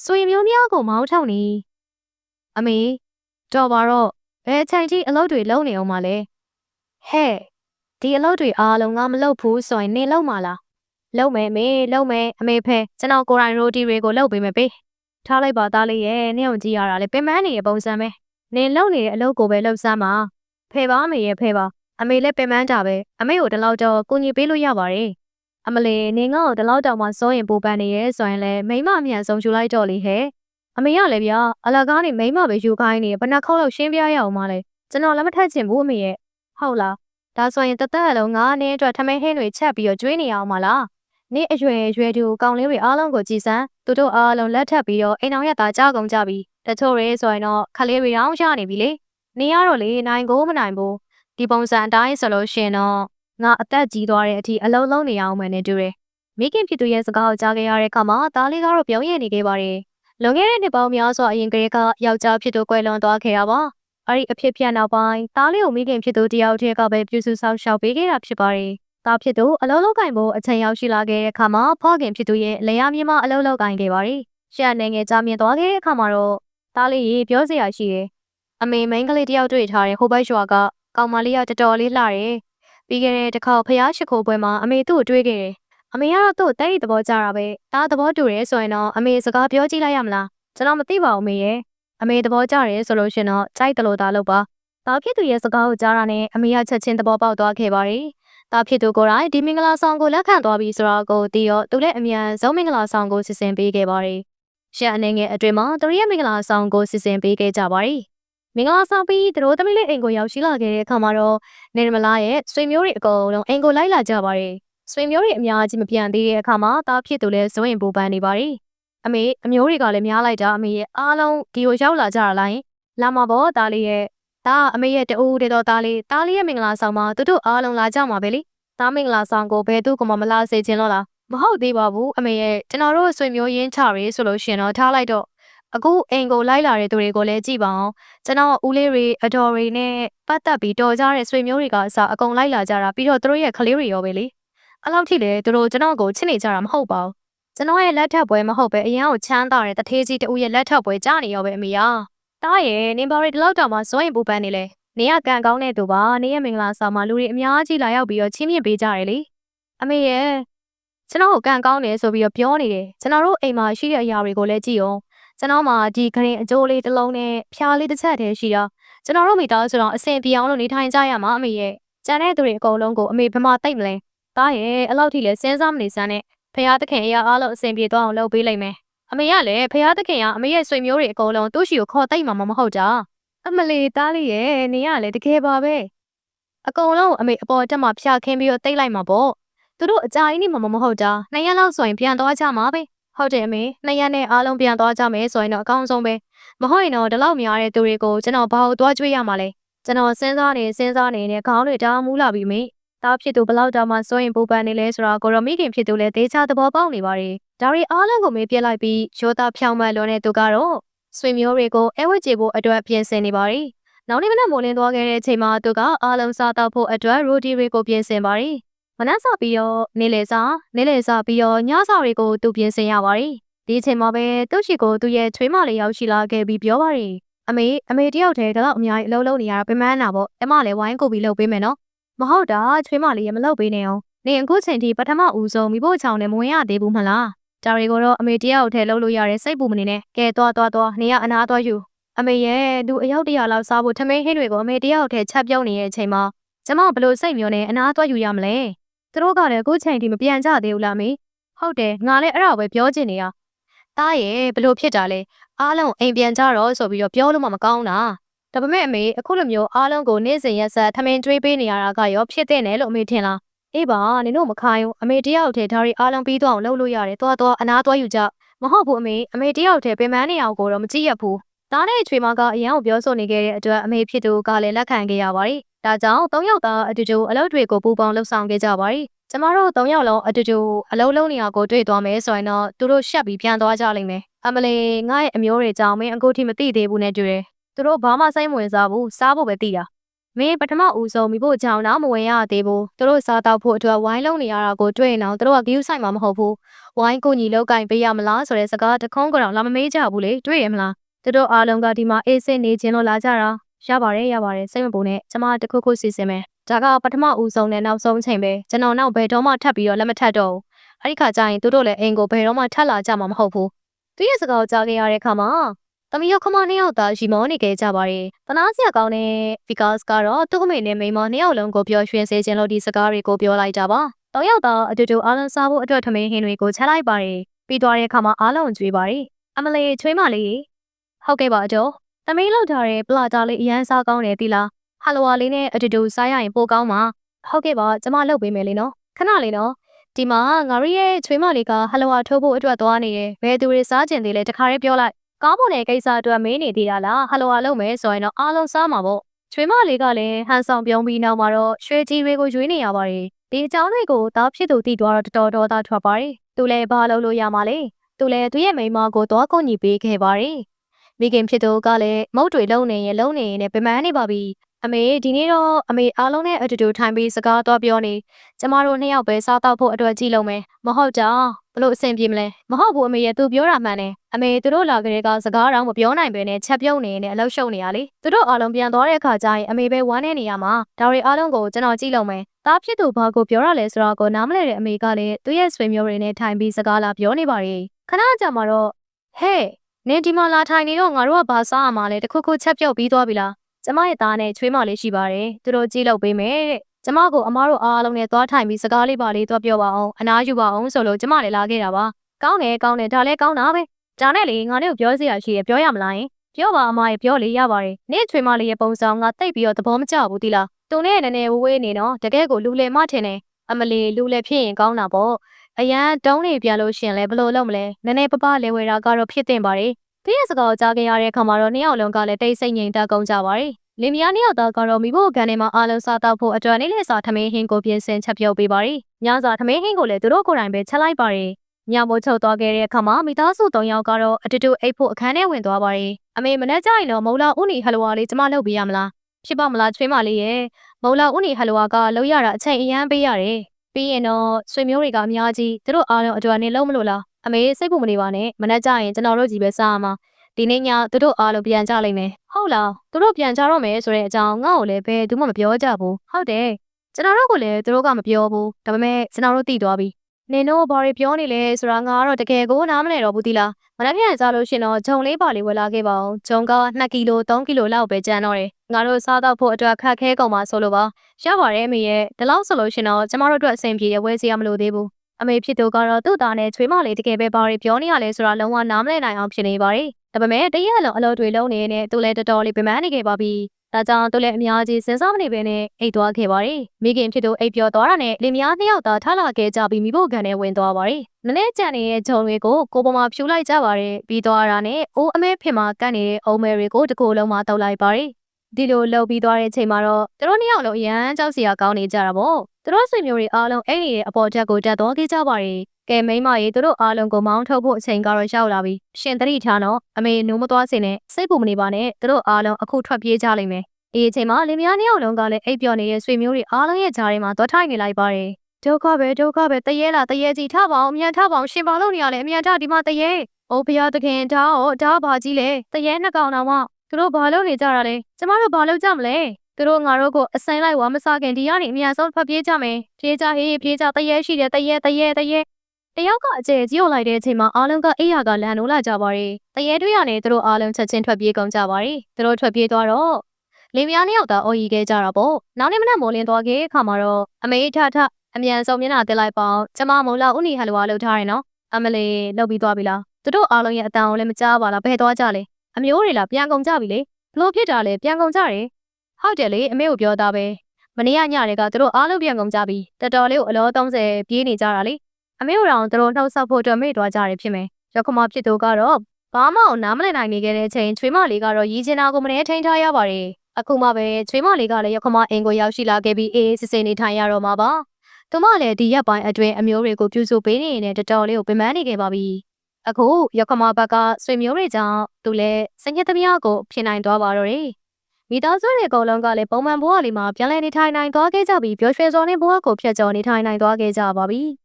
ဆွေမျိုးများကိုမောင်းထုတ်နေအမေတော်ပါတော့ဘယ်အချိန်ထိအလုပ်တွေလုပ်နေအောင်မလဲဟဲ့ဒီအလုပ်တွေအားလုံးငါမလုပ်ဘူးဆိုရင်နင်လုပ်မှာလားလုပ်မယ်မေလုပ်မယ်အမေဖဲကျွန်တော်ကိုယ်တိုင်ရိုတီတွေကိုလုပ်ပေးမယ်ပေးထားလိုက်ပါသားလေးရဲ့နင့်အောင်ကြည့်ရတာလေပင်ပန်းနေတဲ့ပုံစံပဲနင်လုပ်နေတဲ့အလုပ်ကိုပဲလုပ်စမ်းပါဖဲပါအမေရဲ့ဖဲပါအမေလည်းပင်ပန်းကြပဲအမေကိုဒီလောက်တော့ကူညီပေးလို့ရပါတယ် အမလေးနင်ငါ့ကိုဒီလောက်တောင်မှစိုးရင်ပူပန်နေရဲဆိုရင်လည်းမိမအမြန်ဆုံးယူလိုက်တော့လေဟဲ့အမေရလည်းဗျာအလကားနေမိမပဲယူခိုင်းနေဘယ်နှခေါက်လောက်ရှင်းပြရအောင်မလဲကျွန်တော်လည်းမထက်ချင်ဘူးအမေရဲ့ဟုတ်လားဒါဆိုရင်တသက်အလုံးငါးနှစ်အတွက်ထမင်းဟင်းတွေချက်ပြီးတော့ကျွေးနေအောင်မလားနေ့အရွယ်ရွယ်သူကောင်လေးတွေအားလုံးကိုကြည်စမ်းသူတို့အားလုံးလက်ထပ်ပြီးတော့အိမ်အောင်ရတာကြားကုန်ကြပြီတချို့တွေဆိုရင်တော့ခလေးတွေအောင်ရနေပြီလေနေရတော့လေနိုင်ကိုမနိုင်ဘူးဒီပုံစံအတိုင်းဆိုလို့ရှင်တော့ ငါအသက်ကြီးသွားတဲ့အထိအလုံးလုံးနေအောင်မယ်နဲ့တူတယ်မိခင်ဖြစ်သူရဲ့စကားကိုကြားခဲ့ရတဲ့အခါမှာသားလေးကတော့ပြောင်းရည်နေခဲ့ပါတယ်လွန်ခဲ့တဲ့နှစ်ပေါင်းများစွာအရင်ကတည်းကယောက်ျားဖြစ်သူကွယ်လွန်သွားခဲ့ရပါအဲ့ဒီအဖြစ်ပြက်နောက်ပိုင်းသားလေးကိုမိခင်ဖြစ်သူတယောက်တည်းကပဲပြုစုဆောင်ရှောက်ပေးခဲ့တာဖြစ်ပါတယ်သားဖြစ်သူအလုံးလုံးကင်ဖို့အချိန်ရောက်ရှိလာခဲ့တဲ့အခါမှာဖခင်ဖြစ်သူရဲ့လေယာဉ်မြင့်မအလုံးလုံးကင်ခဲ့ပါတယ်ရှက်နေငယ်ကြားမြင်သွားခဲ့တဲ့အခါမှာတော့သားလေးရေပြောစရာရှိတယ်အမေမိန်းကလေးတယောက်တွေ့ထားတဲ့ဟိုဘက်ရွာကကောင်မလေးကတော်တော်လေးလှတယ် ပြီးခဲ့တဲ့တစ်ခေါက်ဖျားရှိခိုးပွဲမှာအမေသူ့ကိုတွေ့ခဲ့တယ်အမေကတော့သူ့တဲ့သဘောကြတာပဲဒါသဘောတူရဲဆိုရင်တော့အမေစကားပြောကြည့်လိုက်ရမလားကျွန်တော်မသိပါဘူးအမေရဲ့အမေသဘောကျရဲဆိုလို့ရှင်တော့ကြိုက်တယ်လို့သာလုပ်ပါတာဖြစ်သူရဲ့စကားကိုကြားတာနဲ့အမေကချက်ချင်းသဘောပေါက်သွားခဲ့ပါတယ်တာဖြစ်သူကိုယ်တိုင်ဒီမင်္ဂလာဆောင်ကိုလက်ခံသွားပြီဆိုတော့ကိုတီရောသူလည်းအမြန်ဆုံးမင်္ဂလာဆောင်ကိုစီစဉ်ပေးခဲ့ပါတယ်ရှက်အနေငယ်အတွင်မှာသူရဲ့မင်္ဂလာဆောင်ကိုစီစဉ်ပေးခဲ့ကြပါတယ် မင်္ဂလာဆောင်ပြီးသူတို့သမီးလေးအိမ်ကိုရောက်ရှိလာခဲ့တဲ့အခါမှာတော့နေမလာရဲ့ဆွေမျိုးတွေအကုန်လုံးအိမ်ကိုလိုက်လာကြပါတယ်ဆွေမျိုးတွေအများကြီးမပြန်သေးတဲ့အခါမှာတာဖြစ်သူလည်းဇွင့်ပူပန်နေပါတယ်အမေအမျိုးတွေကလည်းများလိုက်တာအမေရဲ့အားလုံးဒီကိုရောက်လာကြတာလားယင်လာမှာပေါ့တားလေးရဲ့ဒါအမေရဲ့တူတဲ့တော့တားလေးတားလေးရဲ့မင်္ဂလာဆောင်မှာသူတို့အားလုံးလာကြမှာပဲလေတားမင်္ဂလာဆောင်ကိုဘယ်သူကမှမလာစေချင်တော့လားမဟုတ်သေးပါဘူးအမေရဲ့ကျွန်တော်တို့ဆွေမျိုးရင်းချရေးဆိုလို့ရှင်တော့ထားလိုက်တော့ အခုအိမ်ကိုလိုက်လာတဲ့သူတွေကိုလည်းကြည့်ပါအောင်ကျွန်တော်ဦးလေးတွေအတော်တွေနဲ့ပတ်သက်ပြီးတော်ကြတဲ့ဆွေမျိုးတွေကအစားအကုန်လိုက်လာကြတာပြီးတော့သူတို့ရဲ့ကလေးတွေရောပဲလေအဲ့လောက်ထိလေသူတို့ကျွန်တော်ကိုချစ်နေကြတာမဟုတ်ပါဘူးကျွန်တော်ရဲ့လက်ထပ်ပွဲမဟုတ်ပဲအရင်ကချမ်းသာတဲ့တထေးကြီးတူရဲ့လက်ထပ်ပွဲကြားနေရောပဲအမေယာတားရဲ့နင်ဘာရီဒီလောက်တောင်မှဇွဲရင်ပူပန်းနေလေနေရကန်ကောင်းတဲ့သူပါနေရမင်္ဂလာဆောင်မှာလူတွေအများကြီးလာရောက်ပြီးတော့ချင်းမြင့်ပေးကြတယ်လေအမေရဲ့ကျွန်တော်ကိုကန်ကောင်းတယ်ဆိုပြီးတော့ပြောနေတယ်ကျွန်တော်တို့အိမ်မှာရှိတဲ့အရာတွေကိုလည်းကြည့်အောင် ကျွန်တော်မှာဒီဂရင်အကျိုးလေးတစ်လုံးနဲ့ဖျားလေးတစ်ချက်တည်းရှိတော့ကျွန်တော်တို့မိသားစုတော့အဆင်ပြေအောင်လို့နေထိုင်ကြရမှာအမေရဲ့ကျန်တဲ့သူတွေအကုန်လုံးကိုအမေဘယ်မှာတိတ်မလဲတားရဲ့အဲ့လောက်ထိလဲစဉ်းစားမနေစမ်းနဲ့ဖះသခင်အရာအားလုံးအဆင်ပြေသွားအောင်လုပ်ပေးလိုက်မယ်အမေကလည်းဖះသခင်ကအမေရဲ့ဆွေမျိုးတွေအကုန်လုံးသူ့ရှိကိုခေါ်တိတ်မှာမဟုတ်တာအမလီတားလေးရဲ့နေရလေတကယ်ပါပဲအကုန်လုံးအမေအပေါ်တက်မှာဖျားခင်းပြီးတော့တိတ်လိုက်မှာပေါ့သူတို့အကြာကြီးနေမှာမဟုတ်တာနှစ်ရက်လောက်ဆိုရင်ပြန်သွားကြမှာပဲ ဟုတ်တယ်အမေနှစ်ရက်နဲ့အားလုံးပြန်သွားကြမယ်ဆိုရင်တော့အကောင်းဆုံးပဲမဟုတ်ရင်တော့ဒီလောက်များတဲ့သူတွေကိုကျွန်တော်ဘာလို့သွားကြွေးရမှာလဲကျွန်တော်စဉ်းစားနေစဉ်းစားနေနဲ့ခေါင်းတွေတောင်းမူလာပြီမေသားဖြစ်သူဘလောက်တောင်မှစိုးရင်ပူပန်နေလဲဆိုတာကိုရမိခင်ဖြစ်သူလည်းသေချာသဘောပေါက်နေပါတယ်ဒါရီအားလုံးကိုမေးပြလိုက်ပြီးရိုးသားဖြောင်းမှန်လွန်တဲ့သူကတော့ဆွေမျိုးတွေကိုအဲဝတ်ကြေဖို့အတွက်ပြင်ဆင်နေပါတယ်နောက်နေ့မနက်မိုးလင်းသွားခဲ့တဲ့အချိန်မှာသူကအားလုံးစားတော့ဖို့အတွက်ရိုဒီတွေကိုပြင်ဆင်ပါတယ် မနက်စာပြီးတော့နေလေစာနေလေစာပြီးတော့ညစာတွေကိုသူပြင်ဆင်ရပါတယ်ဒီအချိန်မှာပဲသူ့ရှိကိုသူ့ရဲ့ချွေးမလေးရောက်ရှိလာခဲ့ပြီးပြောပါတယ်အမေအမေတယောက်တည်းကတော့အများကြီးအလုံးလုံးနေရတာပြမန်းတာပေါ့အမလည်းဝိုင်းကိုပြီးလုပ်ပေးမယ်နော်မဟုတ်တာချွေးမလေးရမလုပ်ပေးနေအောင်နေအခုချိန်ထိပထမဦးဆုံးမိဖို့ချောင်းနဲ့မဝင်ရသေးဘူးမလားဒါတွေကိုတော့အမေတယောက်ထဲလှုပ်လို့ရတဲ့စိတ်ပူမနေနဲ့ကဲသွားသွားသွားနေရအနာသွားယူအမေရဲ့လူအယောက်တရာလောက်စားဖို့ထမင်းဟင်းတွေကိုအမေတယောက်ထဲချက်ပြုတ်နေတဲ့အချိန်မှာကျမဘလို့စိတ်မျိုးနဲ့အနာသွားယူရမလဲ သူတို့ကလည်းအခုချိန်ထိမပြန်ကြသေးဘူးလားမေဟုတ်တယ်ငါလည်းအဲ့ဒါပဲပြောချင်နေတာတားရဲ့ဘလို့ဖြစ်တာလဲအားလုံးအိမ်ပြန်ကြတော့ဆိုပြီးတော့ပြောလို့မှမကောင်းတာဒါပေမဲ့အမေအခုလိုမျိုးအားလုံးကိုနေ့စဉ်ရက်ဆက်ထမင်းကျွေးပေးနေရတာကရောဖြစ်တဲ့နဲ့လို့အမေထင်လားအေးပါနင်တို့မခိုင်းဘူးအမေတယောက်တည်းဒါရီအားလုံးပြီးတော့အောင်လုပ်လို့ရတယ်သွားသွားအနာသွားယူကြမဟုတ်ဘူးအမေအမေတယောက်တည်းပင်ပန်းနေအောင်ကိုတော့မကြည့်ရဘူးဒါနဲ့ချွေမကအရန်ကိုပြောဆိုနေခဲ့တဲ့အတွက်အမေဖြစ်သူကလည်းလက်ခံခဲ့ရပါတယ် ဒါကြောင့်၃ယောက်သားအတူတူအလုပ်တွေကိုပူပေါင်းလှုပ်ဆောင်ခဲ့ကြပါတယ်ကျမတို့၃ယောက်လုံးအတူတူအလုပ်လုပ်နေရကိုတွေ့သွားမယ်ဆိုရင်တော့သူတို့ရှက်ပြီးပြန်သွားကြလိမ့်မယ်အမလေးငါ့ရဲ့အမျိုးတွေကြောင့်မင်းအခုထိမသိသေးဘူးနဲ့တွေ့တယ်သူတို့ဘာမှစိတ်မဝင်စားဘူးစားဖို့ပဲသိတာမင်းပထမဦးဆုံးမိဖို့ကြောင်တော့မဝင်ရသေးဘူးသူတို့စားတော့ဖို့အတွက်ဝိုင်းလုံးနေရတာကိုတွေ့ရင်တော့သူတို့ကဂယူးဆိုင်မှာမဟုတ်ဘူးဝိုင်းကိုညီလောက်ကင်ပေးရမလားဆိုတဲ့စကားတခုံးကတော့လာမမေးကြဘူးလေတွေ့ရမလားသူတို့အားလုံးကဒီမှာအေးစစ်နေခြင်းလို့လာကြတာ ရပါတယ်ရပါတယ်စိတ်မပူနဲ့ကျမတခုခုစီစဉ်မယ်ဒါကပထမဦးဆုံးနဲ့နောက်ဆုံးအချိန်ပဲကျွန်တော်နောက်ဘယ်တော့မှထပ်ပြီးတော့လက်မထပ်တော့ဘူးအဲ့ဒီခါကျရင်သူတို့လည်းအိမ်ကိုဘယ်တော့မှထပ်လာကြမှာမဟုတ်ဘူးသူရဲ့စကားကိုကြားခဲ့ရတဲ့အခါမှာသမီးရောခမနှစ်ယောက်သာရီမောနေခဲ့ကြပါတယ်တနာစရာကောင်းတဲ့ Vikas ကတော့သူ့အမေနဲ့မိန်းမနှစ်ယောက်လုံးကိုပြောရွှင်စေခြင်းလို့ဒီစကားတွေကိုပြောလိုက်တာပါတောင်ရောက်တော့အတူတူအားလုံးစားဖို့အတွက်ထမင်းဟင်းတွေကိုချက်လိုက်ပါတယ်ပြီးသွားတဲ့အခါမှာအားလုံးကြွေးပါတယ်အမလေးချွေးမလေးဟုတ်ကဲ့ပါအတော် သမီးလောက်ထားတဲ့ပလာတာလေးအရန်စားကောင်းတယ်တီလားဟယ်လိုဝါလေးနဲ့အတူတူစားရရင်ပိုကောင်းမှာဟုတ်ကဲ့ပါကျမလုပ်ပေးမယ်လေနော်ခဏလေးနော်ဒီမှာငါရီရဲ့ချွေးမလေးကဟယ်လိုဝါထိုးဖို့အတွက်သွားနေတယ်ဘယ်သူတွေစားကျင်သေးလဲတခါလေးပြောလိုက်ကားပေါ်တဲ့ကိစ္စအတွက်မင်းနေသေးတာလားဟယ်လိုဝါလုပ်မယ်ဆိုရင်တော့အားလုံးစားမှာပေါ့ချွေးမလေးကလည်းဟန်ဆောင်ပြုံးပြီးနောက်မှာတော့ရွှေကြီးတွေကိုရွေးနေရပါတယ်ဒီအကြောင်းတွေကိုတားဖြစ်သူတည်သွားတော့တော်တော်တော်ထွက်ပါတယ်သူလည်းဘာလုပ်လို့ရမှာလဲသူလည်းသူ့ရဲ့မိန်းမကိုသွားကုန်ညီပေးခဲ့ပါတယ် မိခင်ဖြစ်သူကလည်းမုတ်တွေလုံနေရင်လုံနေရင်လည်းပမန်းနေပါပြီအမေဒီနေ့တော့အမေအားလုံးနဲ့အတူတူထိုင်ပြီးစကားတော့ပြောနေကျမတို့နှစ်ယောက်ပဲစားတော့ဖို့အတွက်ကြည့်လုံးမယ်မဟုတ်တာဘလို့အဆင်ပြေမလဲမဟုတ်ဘူးအမေရဲ့သူပြောတာမှန်တယ်အမေသူတို့လာကြတဲ့ကစကားတော့မပြောနိုင်ပဲနဲ့ချက်ပြုတ်နေနေအလောက်ရှုံနေရလေသူတို့အားလုံးပြန်သွားတဲ့အခါကျရင်အမေပဲဝမ်းနေနေရမှာဒါတွေအားလုံးကိုကျွန်တော်ကြည့်လုံးမယ်တားဖြစ်သူဘာကိုပြောရလဲဆိုတော့ကိုနားမလဲတဲ့အမေကလည်းသူ့ရဲ့ဆွေမျိုးတွေနဲ့ထိုင်ပြီးစကားလာပြောနေပါလေခဏကြာမှတော့ဟဲ့ နင်ဒီမှာလာထိုင်နေတော့ငါတို့ကဘာစားရမှာလဲတခုခုချက်ပြုတ်ပြီးသွားပြီလားကျမရဲ့သားနဲ့ချွေးမလေးရှိပါတယ်သူတို့ကြည့်လို့ပေးမယ်တဲ့ကျမကိုအမားတို့အားလုံးနဲ့သွားထိုင်ပြီးစကားလေးပါလေးသွားပြောပါအောင်အနားယူပါအောင်ဆိုလို့ကျမလည်းလာခဲ့တာပါကောင်းတယ်ကောင်းတယ်ဒါလည်းကောင်းတာပဲဒါနဲ့လေငါတို့ပြောစရာရှိရပြောရမလားယင်ပြောပါအမရဲ့ပြောလေရပါတယ်နေ့ချွေးမလေးရဲ့ပုံစံငါတိတ်ပြီးတော့သဘောမကျဘူးတိလားသူနဲ့နည်းနည်းဝဝေးနေတော့တကယ်ကိုလူလေမထင်တယ်အမလီလူလေဖြစ်ရင်ကောင်းတာပေါ့ အရန်တုံးနေပြန်လို့ရှင်လဲဘလို့လုပ်မလဲနည်းနည်းပပလဲဝဲတာကတော့ဖြစ်တင်ပါတယ်သူရဲ့စကားကိုကြားခဲ့ရတဲ့အခါမှာတော့နှစ်ယောက်လုံးကလည်းတိတ်ဆိတ်ငြိမ်သက်ကုန်ကြပါတယ်လင်မယားနှစ်ယောက်သားကတော့မိဖို့ကန်ထဲမှာအားလုံးစားတော့ဖို့အတွက်နေ့လည်စာထမင်းဟင်းကိုပြင်ဆင်ချက်ပြုတ်ပေးပါတယ်။ညစာထမင်းဟင်းကိုလည်းသူတို့ကိုယ်တိုင်ပဲချက်လိုက်ပါတယ်။ညမိုးချုပ်သွားခဲ့တဲ့အခါမှာမိသားစု၃ယောက်ကတော့အတူတူအိတ်ဖို့အခန်းထဲဝင်သွားပါတယ်။အမေမနေ့ကျရင်တော့မုံလာဦးနီဟယ်လိုဝါလေးကျမလုပ်ပေးရမလား။ဖြစ်ပါမလားချွေးမလေးရဲ့မုံလာဦးနီဟယ်လိုဝါကလောက်ရတာအချိန်အရန်ပေးရတယ်။ ပြီးရင်တော့ဆွေမျိုးတွေကအများကြီးသူတို့အားလုံးအတွက်နေလုံးမလို့လား။အမေစိတ်ပူမနေပါနဲ့မနေ့ကျရင်ကျွန်တော်တို့ကြီးပဲစားရမှာ။ဒီနေ့ညသူတို့အားလုံးပြန်ကြလိမ့်မယ်ဟုတ်လားသူတို့ပြန်ကြတော့မယ်ဆိုတဲ့အကြောင်းငါ့ကိုလည်းဘယ်သူမှမပြောကြဘူးဟုတ်တယ်ကျွန်တော်တို့ကလည်းသူတို့ကမပြောဘူးဒါပေမဲ့ကျွန်တော်တို့သိသွားပြီ နင်တို့ဘာတွေပြောနေလဲဆိုတာငါကတော့တကယ်ကိုနားမလည်တော့ဘူးသီလားမနက်ဖြန်ကြလို့ရှင်တော့ဂျုံလေးပါလေးဝယ်လာခဲ့ပါအောင်ဂျုံက2ကီလို3ကီလိုလောက်ပဲကျန်တော့တယ်ငါတို့စားတော့ဖို့အတွက်ခက်ခဲကုန်ပါဆိုလို့ပါရပါတယ်အမေရဲ့ဒီလောက်ဆိုလို့ရှင်တော့ကျမတို့အတွက်အဆင်ပြေရဝယ်စီရမလို့သေးဘူးအမေဖြစ်သူကတော့သူ့သားနဲ့ချွေးမလေးတကယ်ပဲဘာတွေပြောနေရလဲဆိုတာလုံးဝနားမလည်နိုင်အောင်ဖြစ်နေပါတယ် ဒါပေမဲ့တရက်လုံးအလုပ်တွေလုပ်နေတဲ့သူလည်းတော်တော်လေးပင်ပန်းနေခဲ့ပါပြီ။ဒါကြောင့်သူလည်းအများကြီးစဉ်းစားမနေဘဲနဲ့အိတ်သွားခဲ့ပါတယ်။မိခင်ဖြစ်သူအိတ်ပြောသွားတာနဲ့လင်မယားနှစ်ယောက်သာထားလာခဲ့ကြပြီးမိဖို့ကန်နဲ့ဝင်သွားပါတယ်။နည်းနည်းကြံနေတဲ့ဂျုံတွေကိုကိုပေါ်မှာဖြူလိုက်ကြပါတယ်။ပြီးသွားတာနဲ့အိုးအမဲဖြစ်မှာကန့်နေတဲ့အုံမဲတွေကိုတကိုယ်လုံးမှာတောက်လိုက်ပါတယ်။ ဒီလိုလှုပ်ပြီးသွားတဲ့အချိန်မှာတော့သူတို့နှစ်ယောက်လုံးအရန်ကြောက်စရာကောင်းနေကြတာပေါ့။သူတို့ဆွေမျိုးတွေအားလုံးအဲ့ဒီရဲ့အပေါ်ချက်ကိုတက်သွားခဲ့ကြပါတယ်ကဲမိမရေသူတို့အားလုံးကိုမောင်းထုတ်ဖို့အချိန်ကတော့ရောက်လာပြီရှင်တတိထားတော့အမေနိုးမသွားစေနဲ့စိတ်ပူမနေပါနဲ့သူတို့အားလုံးအခုထွက်ပြေးကြလိမ့်မယ်ဒီအချိန်မှာလင်မယားနှစ်ယောက်လုံးကလည်းအိပ်ပျော်နေတဲ့ဆွေမျိုးတွေအားလုံးရဲ့ဂျားထဲမှာသွားထိုင်နေလိုက်ပါတယ်ဒုက္ခပဲဒုက္ခပဲတရေလားတရေကြီးထပါအောင်အမြန်ထပါအောင်ရှင်ပါလို့နေရလေအမြန်ထဒီမှာတရေအိုးဖျားသခင်ဒါဟောဒါဘာကြီးလဲတရေနှစ်ကောင်တော့မှ သူတို့ဘာလုပ်နေကြတာလဲကျမတို့ဘာလုပ်ကြမလဲသူတို့ငါတို့ကိုအဆိုင်လိုက်ဝါမစားခင်ဒီကနေအမြန်ဆုံးဖတ်ပြေးကြမယ်ပြေးကြဟေးပြေးကြတရေရှိတယ်တရေတရေတရေတယောက်ကအကျဲကြီးကိုလိုက်တဲ့အချိန်မှာအားလုံးကအေးရကလန်နိုးလာကြပါရီတရေတွေးရနေသူတို့အားလုံးချက်ချင်းထွက်ပြေးကုန်ကြပါရီသူတို့ထွက်ပြေးသွားတော့လင်မယားနှစ်ယောက်သာအော်ရီခဲ့ကြတာပေါ့နောက်နေ့မနက်မိုးလင်းသွားခဲ့အခါမှာတော့အမေထထအမြန်ဆုံးမျက်နှာတက်လိုက်ပေါင်းကျမမုံလာဦးနီဟယ်လိုဝါလုပ်ထားရင်နော်အမလေးလှုပ်ပြီးသွားပြီလားသူတို့အားလုံးရဲ့အတန်ကိုလည်းမကြားပါလားဘယ်သွားကြလဲ အမျိုးတွေလားပြန်ကုန်ကြပြီလေဘလို့ဖြစ်တာလဲပြန်ကုန်ကြတယ်ဟုတ်တယ်လေအမေကိုပြောတာပဲမနေ့ကညတွေကသူတို့အားလုံးပြန်ကုန်ကြပြီတော်တော်လေးကိုအလော30ပြေးနေကြတာလေအမေတို့သူတို့နှုတ်ဆက်ဖို့အတွက်မေ့သွားကြတယ်ဖြစ်မယ်။ရောက်ခမဖြစ်သူကတော့ဘာမှအောင်နားမလည်နိုင်နေခဲ့တဲ့အချိန်ချွေးမလေးကတော့ရည်ချင်တာကိုမနေထိန်ထားရပါတယ်။အခုမှပဲချွေးမလေးကလည်းရောက်ခမအင်ကိုရောက်ရှိလာခဲ့ပြီးအေးစစ်စစ်နေထိုင်ရတော့မှာပါ။သူမလည်းဒီရက်ပိုင်းအတွင်းအမျိုးတွေကိုပြုစုပေးနေနေတဲ့တော်တော်လေးကိုပင်ပန်းနေခဲ့ပါပြီ။ အခုရောက်ခမဘက်ကဆွေမျိုးတွေကြောင့်သူလည်းစင်ရသမ ्या ကိုဖြစ်နိုင်သွားပါတော့တယ်။မိသားစုတွေအကုန်လုံးကလည်းပုံမှန်ဘဝလေးမှာပြန်လည်နေထိုင်နိုင်သွားခဲ့ကြပြီးပျော်ရွှင်စွာနဲ့ဘဝကိုဖျက်ကျော်နေထိုင်နိုင်သွားခဲ့ကြပါပြီ။